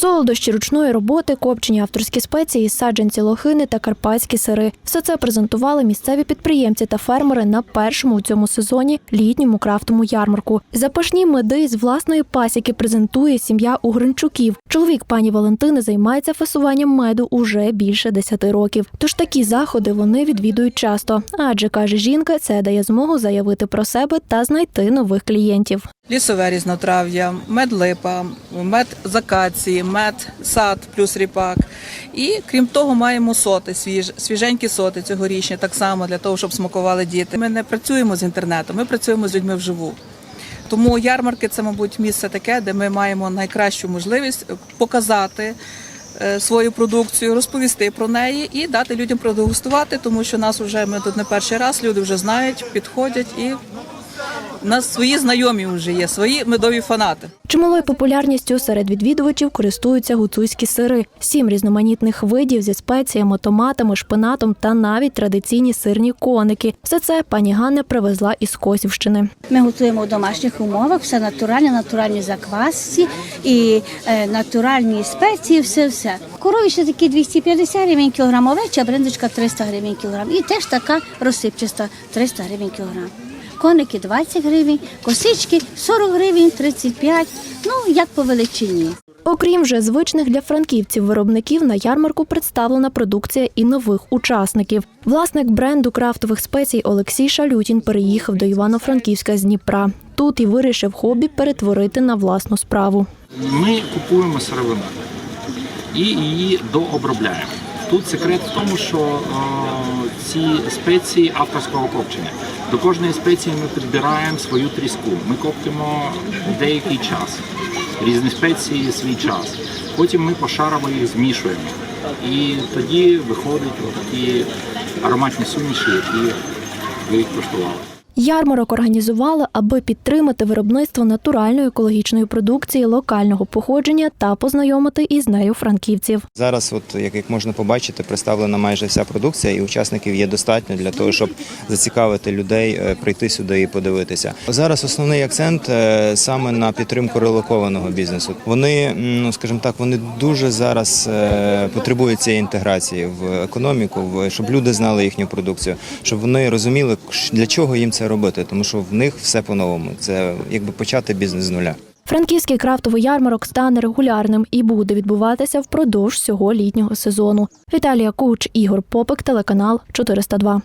Солодощі ручної роботи, копчені авторські спеції, саджанці лохини та карпатські сири. Все це презентували місцеві підприємці та фермери на першому у цьому сезоні літньому крафтовому ярмарку. Запашні меди з власної пасіки презентує сім'я Угринчуків. Чоловік пані Валентини займається фасуванням меду уже більше 10 років. Тож такі заходи вони відвідують часто. Адже каже жінка, це дає змогу заявити про себе та знайти нових клієнтів. Лісове різнотрав'я, мед липа, мед з акації, мед сад плюс ріпак. І крім того, маємо соти, свіж, свіженькі соти цьогорічні, так само для того, щоб смакували діти. Ми не працюємо з інтернетом, ми працюємо з людьми вживу. Тому ярмарки це, мабуть, місце таке, де ми маємо найкращу можливість показати е, свою продукцію, розповісти про неї і дати людям продегустувати, тому що нас вже ми тут не перший раз, люди вже знають, підходять і у нас свої знайомі вже є, свої медові фанати. Чималою популярністю серед відвідувачів користуються гуцульські сири, сім різноманітних видів зі спеціями, томатами, шпинатом та навіть традиційні сирні коники. Все це пані Ганна привезла із Косівщини. Ми готуємо в домашніх умовах, все натуральне, натуральні заквасці і е, натуральні спеції, все все. Коровище такі 250 гривень кілограм, овеча брендочка 300 гривень кілограм. І теж така розсипчаста 300 гривень кілограм. Коники 20 гривень, косички 40 гривень, 35, ну як по величині. Окрім вже звичних для франківців виробників, на ярмарку представлена продукція і нових учасників. Власник бренду крафтових спецій Олексій Шалютін переїхав до Івано-Франківська з Дніпра. Тут і вирішив хобі перетворити на власну справу. Ми купуємо сировину і її дообробляємо. Тут секрет в тому, що е, ці спеції авторського копчення. До кожної спеції ми підбираємо свою тріску. Ми коптимо деякий час. Різні спеції свій час. Потім ми пошарово їх змішуємо. І тоді виходять такі ароматні суміші, які ви коштували. Ярмарок організували, аби підтримати виробництво натуральної екологічної продукції локального походження та познайомити із нею франківців. Зараз, от як, можна побачити, представлена майже вся продукція, і учасників є достатньо для того, щоб зацікавити людей е, прийти сюди і подивитися. Зараз основний акцент е, саме на підтримку релокованого бізнесу. Вони, ну скажімо так, вони дуже зараз е, потребують цієї інтеграції в економіку, щоб люди знали їхню продукцію, щоб вони розуміли, для чого їм це робити, тому що в них все по-новому. Це якби почати бізнес з нуля. Франківський крафтовий ярмарок стане регулярним і буде відбуватися впродовж всього літнього сезону. Віталія Куч, Ігор Попик, телеканал 402.